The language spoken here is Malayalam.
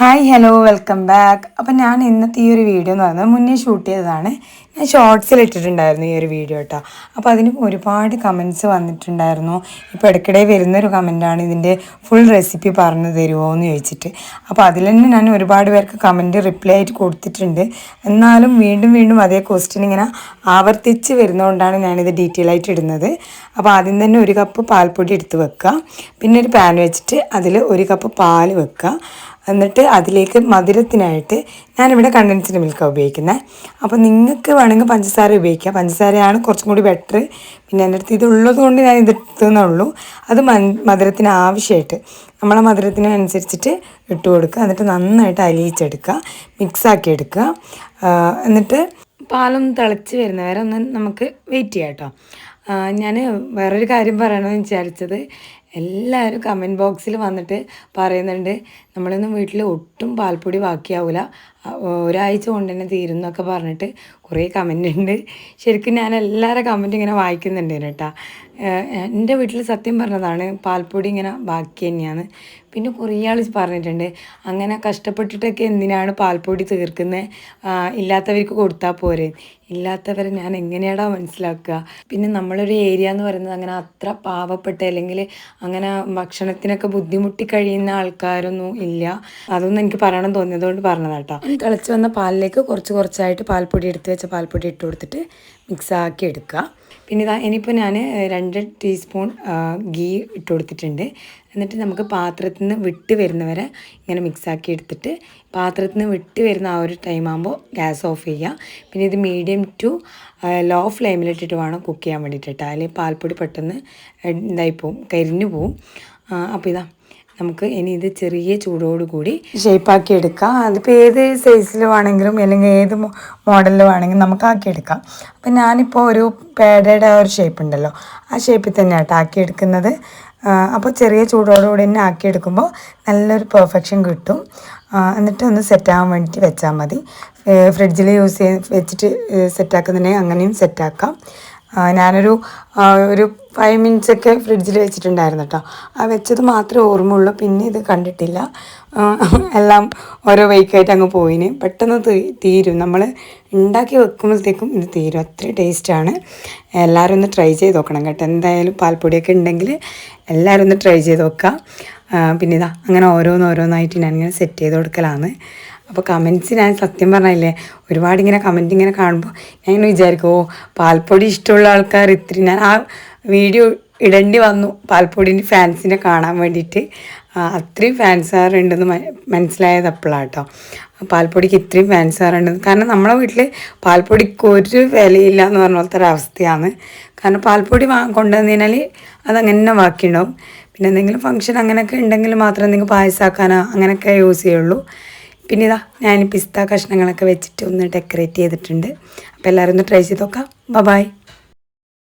ഹായ് ഹലോ വെൽക്കം ബാക്ക് അപ്പം ഞാൻ ഇന്നത്തെ ഈ ഒരു വീഡിയോ എന്ന് പറയുന്നത് മുന്നേ ഷൂട്ട് ചെയ്തതാണ്. ഞാൻ ഷോർട്സിൽ ഇട്ടിട്ടുണ്ടായിരുന്നു ഈ ഒരു വീഡിയോ കേട്ടോ അപ്പോൾ അതിന് ഒരുപാട് കമൻസ് വന്നിട്ടുണ്ടായിരുന്നു. ഇപ്പോൾ ഇടയ്ക്കിടെ വരുന്നൊരു കമന്റാണ് ഇതിന്റെ ഫുൾ റെസിപ്പി പറഞ്ഞു തരുമോ എന്ന് ചോദിച്ചിട്ട്. അപ്പോൾ അതിൽ തന്നെ ഞാൻ ഒരുപാട് പേർക്ക് കമന്റ് റിപ്ലൈ ആയിട്ട് കൊടുത്തിട്ടുണ്ട്. എന്നാലും വീണ്ടും വീണ്ടും അതേ ക്വസ്റ്റ്യൻ ഇങ്ങനെ ആവർത്തിച്ച് വരുന്നതുകൊണ്ടാണ് ഞാനിത് ഡീറ്റെയിൽ ആയിട്ട് ഇടുന്നത്. അപ്പോൾ ആദ്യം തന്നെ ഒരു കപ്പ് പാൽപ്പൊടി എടുത്ത് വെക്കുക. പിന്നെ ഒരു പാൻ വെച്ചിട്ട് അതിൽ ഒരു കപ്പ് പാൽ വെക്കുക. എന്നിട്ട് അതിലേക്ക് മധുരത്തിനായിട്ട് ഞാനിവിടെ കണ്ടൻസ്ഡ് മിൽക്കാണ് ഉപയോഗിക്കുന്നത് അപ്പോൾ നിങ്ങൾക്ക് വേണമെങ്കിൽ പഞ്ചസാര ഉപയോഗിക്കാം. പഞ്ചസാരയാണ് കുറച്ചും കൂടി ബെറ്റർ പിന്നെ എന്റെ അടുത്ത് ഇതുള്ളത് കൊണ്ട് ഞാൻ ഇത് ഉള്ളൂ. അത് മധുരത്തിന് ആവശ്യമായിട്ട് നമ്മളെ മധുരത്തിനനുസരിച്ചിട്ട് ഇട്ട് കൊടുക്കുക. എന്നിട്ട് നന്നായിട്ട് അലിയിച്ചെടുക്കുക. മിക്സാക്കി എടുക്കുക. എന്നിട്ട് പാലൊന്ന് തിളച്ച് വരുന്നവരെ ഒന്ന് നമുക്ക് വെയിറ്റ് ചെയ്യാം കേട്ടോ. ഞാൻ വേറൊരു കാര്യം പറയണമെന്ന് വിചാരിച്ചത്. എല്ലാവരും കമന്റ് ബോക്സിൽ വന്നിട്ട് പറയുന്നുണ്ട് നമ്മളൊന്നും വീട്ടിൽ ഒട്ടും പാൽപ്പൊടി ബാക്കിയാവില്ല ഒരാഴ്ച കൊണ്ട് തന്നെ തീരും എന്നൊക്കെ പറഞ്ഞിട്ട് കുറേ കമന്റ് ഉണ്ട്. ശരിക്കും ഞാൻ എല്ലാവരുടെ കമന്റ് ഇങ്ങനെ വായിക്കുന്നുണ്ട് കേട്ടോ. എന്റെ വീട്ടിൽ സത്യം പറഞ്ഞതാണ് പാൽപ്പൊടി ഇങ്ങനെ ബാക്കി തന്നെയാണ്. പിന്നെ കുറേ ആൾ പറഞ്ഞിട്ടുണ്ട്. അങ്ങനെ കഷ്ടപ്പെട്ടിട്ടൊക്കെ എന്തിനാണ് പാൽപ്പൊടി തീർക്കുന്നത് ഇല്ലാത്തവർക്ക് കൊടുത്താൽ പോരെ. ഇല്ലാത്തവരെ ഞാൻ എങ്ങനെയാടാ മനസ്സിലാക്കുക? പിന്നെ നമ്മളൊരു ഏരിയ എന്ന് പറയുന്നത് അങ്ങനെ അത്ര പാവപ്പെട്ട അല്ലെങ്കിൽ അങ്ങനെ ഭക്ഷണത്തിനൊക്കെ ബുദ്ധിമുട്ടി കഴിയുന്ന ആൾക്കാരൊന്നും ഇല്ല. അതൊന്നും എനിക്ക് പറയണം തോന്നിയതുകൊണ്ട് പറഞ്ഞതാട്ടോ. തിളച്ച് വന്ന പാലിലേക്ക് കുറച്ച് കുറച്ചായിട്ട് പാൽപ്പൊടി എടുത്ത് വെച്ച പാൽപ്പൊടി ഇട്ട് കൊടുത്തിട്ട് മിക്സാക്കി എടുക്കുക. പിന്നെ ഇതാ ഇനിയിപ്പോൾ ഞാൻ രണ്ട് ടീസ്പൂൺ ഗീ ഇട്ട് കൊടുത്തിട്ടുണ്ട്. എന്നിട്ട് നമുക്ക് പാത്രത്തിൽ നിന്ന് വിട്ട് വരുന്നവരെ ഇങ്ങനെ മിക്സാക്കി എടുത്തിട്ട് പാത്രത്തിൽ നിന്ന് വിട്ട് വരുന്ന ആ ഒരു ടൈം ആകുമ്പോൾ ഗ്യാസ് ഓഫ് ചെയ്യുക പിന്നെ ഇത് മീഡിയം ടു ലോ ഫ്ലെയിമിലിട്ടിട്ട് വേണം കുക്ക് ചെയ്യാൻ വേണ്ടിയിട്ട് അല്ലെങ്കിൽ പാൽപ്പൊടി പെട്ടെന്ന് ഇതായി പോവും കരിഞ്ഞു പോവും. അപ്പോൾ ഇതാ നമുക്ക് ഇനി ഇത് ചെറിയ ചൂടോട് കൂടി ഷേപ്പാക്കി എടുക്കാം. അതിപ്പോൾ ഏത് സൈസിൽ വേണമെങ്കിലും അല്ലെങ്കിൽ ഏത് മോഡലിൽ വേണമെങ്കിലും നമുക്ക് ആക്കിയെടുക്കാം അപ്പം ഞാനിപ്പോൾ ഒരു പേടയുടെ ഒരു ഷേപ്പ് ഉണ്ടല്ലോ. ആ ഷേപ്പിൽ തന്നെയാട്ടോ ആക്കിയെടുക്കുന്നത് അപ്പോൾ ചെറിയ ചൂടോടുകൂടി തന്നെ ആക്കിയെടുക്കുമ്പോൾ നല്ലൊരു പെർഫെക്ഷൻ കിട്ടും. എന്നിട്ട് ഒന്ന് സെറ്റാകാൻ വേണ്ടിയിട്ട് വെച്ചാൽ മതി. ഫ്രിഡ്ജിൽ യൂസ് ചെയ്ത് വെച്ചിട്ട് സെറ്റാക്കുന്നുണ്ടെങ്കിൽ അങ്ങനെയും സെറ്റാക്കാം ഞാനൊരു ഒരു ഫൈവ് മിനിറ്റ്സ് ഒക്കെ ഫ്രിഡ്ജിൽ വെച്ചിട്ടുണ്ടായിരുന്നു കേട്ടോ ആ വെച്ചത് മാത്രമേ ഓർമ്മയുള്ളൂ. പിന്നെ ഇത് കണ്ടിട്ടില്ല. എല്ലാം ഓരോ വൈക്കായിട്ട് അങ്ങ് പോയിന്. പെട്ടെന്ന് തീരും. നമ്മൾ ഉണ്ടാക്കി വെക്കുമ്പോഴത്തേക്കും ഇത് തീരും. അത്ര ടേസ്റ്റാണ് എല്ലാവരും ഒന്ന് ട്രൈ ചെയ്ത് നോക്കണം കേട്ടോ. എന്തായാലും പാൽപ്പൊടിയൊക്കെ ഉണ്ടെങ്കിൽ എല്ലാവരും ഒന്ന് ട്രൈ ചെയ്ത് നോക്കാം. ആ, പിന്നെ ഇതാ അങ്ങനെ ഓരോന്നോരോന്നായിട്ട് ഞാനിങ്ങനെ സെറ്റ് ചെയ്ത് കൊടുക്കലാണ് അപ്പോൾ കമന്റ്സ് ഞാൻ സത്യം പറഞ്ഞില്ലേ ഒരുപാട് ഇങ്ങനെ കമന്റ് ഇങ്ങനെ കാണുമ്പോൾ ഞാൻ ഇങ്ങനെ വിചാരിക്കും ഓ പാൽപ്പൊടി ഇഷ്ടമുള്ള ആൾക്കാർ ഇത്തിരി ഞാൻ ആ വീഡിയോ ഇടേണ്ടി വന്നു. പാൽപ്പൊടിന്റെ ഫാൻസിനെ കാണാൻ വേണ്ടിയിട്ട്. അത്രയും ഫാൻസാറുണ്ടെന്ന് മനസ്സിലായത് അപ്പോഴാണ് കേട്ടോ പാൽപ്പൊടിക്ക് ഇത്രയും ഫാൻസാറുണ്ടെന്ന് കാരണം നമ്മളെ വീട്ടിൽ പാൽപ്പൊടിക്ക് ഒരു വിലയില്ല എന്ന് പറഞ്ഞ പോലത്തെ ഒരവസ്ഥയാണ് കാരണം പാൽപ്പൊടി വാ കൊണ്ടുവന്നതിനാൽ അതങ്ങനെ തന്നെ ബാക്കിയുണ്ടാവും. പിന്നെ എന്തെങ്കിലും ഫംഗ്ഷൻ അങ്ങനെയൊക്കെ ഉണ്ടെങ്കിൽ മാത്രം എന്തെങ്കിലും പായസമാക്കാനോ അങ്ങനെയൊക്കെ യൂസ് ചെയ്യുള്ളൂ. പിന്നെ ഇതാ ഞാൻ പിസ്ത കഷ്ണങ്ങളൊക്കെ വെച്ചിട്ട് ഒന്ന് ഡെക്കറേറ്റ് ചെയ്തിട്ടുണ്ട്. അപ്പോൾ എല്ലാവരും ഒന്ന് ട്രൈ ചെയ്ത് നോക്കാം. ബൈ